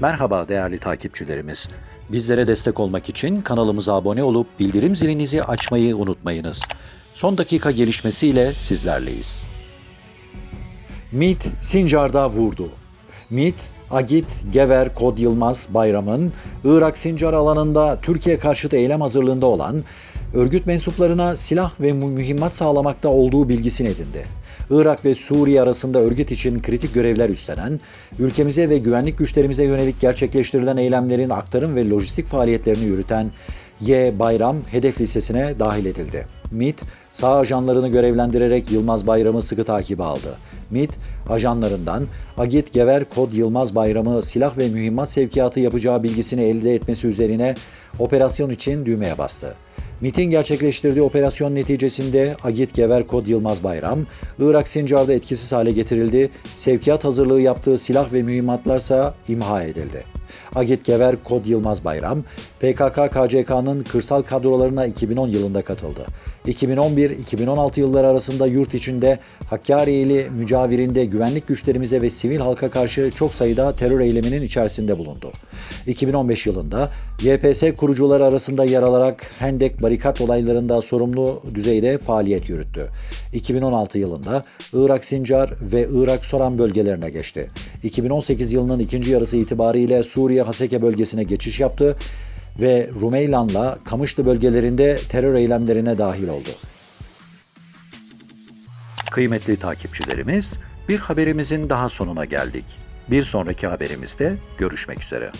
Merhaba değerli takipçilerimiz. Bizlere destek olmak için kanalımıza abone olup bildirim zilinizi açmayı unutmayınız. Son dakika gelişmesiyle sizlerleyiz. MİT Sincar'da vurdu. MİT, Agit, Gever, Kod Yılmaz, Bayram'ın Irak Sincar alanında Türkiye karşıtı eylem hazırlığında olan örgüt mensuplarına silah ve mü- mühimmat sağlamakta olduğu bilgisini edindi. Irak ve Suriye arasında örgüt için kritik görevler üstlenen, ülkemize ve güvenlik güçlerimize yönelik gerçekleştirilen eylemlerin aktarım ve lojistik faaliyetlerini yürüten Y. Bayram hedef listesine dahil edildi. MİT, sağ ajanlarını görevlendirerek Yılmaz Bayram'ı sıkı takibe aldı. MİT, ajanlarından Agit Gever Kod Yılmaz Bayram'ı silah ve mühimmat sevkiyatı yapacağı bilgisini elde etmesi üzerine operasyon için düğmeye bastı. MİT'in gerçekleştirdiği operasyon neticesinde Agit Gever Kod Yılmaz Bayram, Irak Sincar'da etkisiz hale getirildi, sevkiyat hazırlığı yaptığı silah ve mühimmatlarsa imha edildi. Agit Gever Kod Yılmaz Bayram, PKK-KCK'nın kırsal kadrolarına 2010 yılında katıldı. 2011-2016 yılları arasında yurt içinde Hakkari'li mücavirinde güvenlik güçlerimize ve sivil halka karşı çok sayıda terör eyleminin içerisinde bulundu. 2015 yılında YPS kurucuları arasında yer alarak Hendek barikat olaylarında sorumlu düzeyde faaliyet yürüttü. 2016 yılında Irak Sincar ve Irak Soran bölgelerine geçti. 2018 yılının ikinci yarısı itibariyle Suriye Haseke bölgesine geçiş yaptı ve Rumeylan'la Kamışlı bölgelerinde terör eylemlerine dahil oldu. Kıymetli takipçilerimiz, bir haberimizin daha sonuna geldik. Bir sonraki haberimizde görüşmek üzere.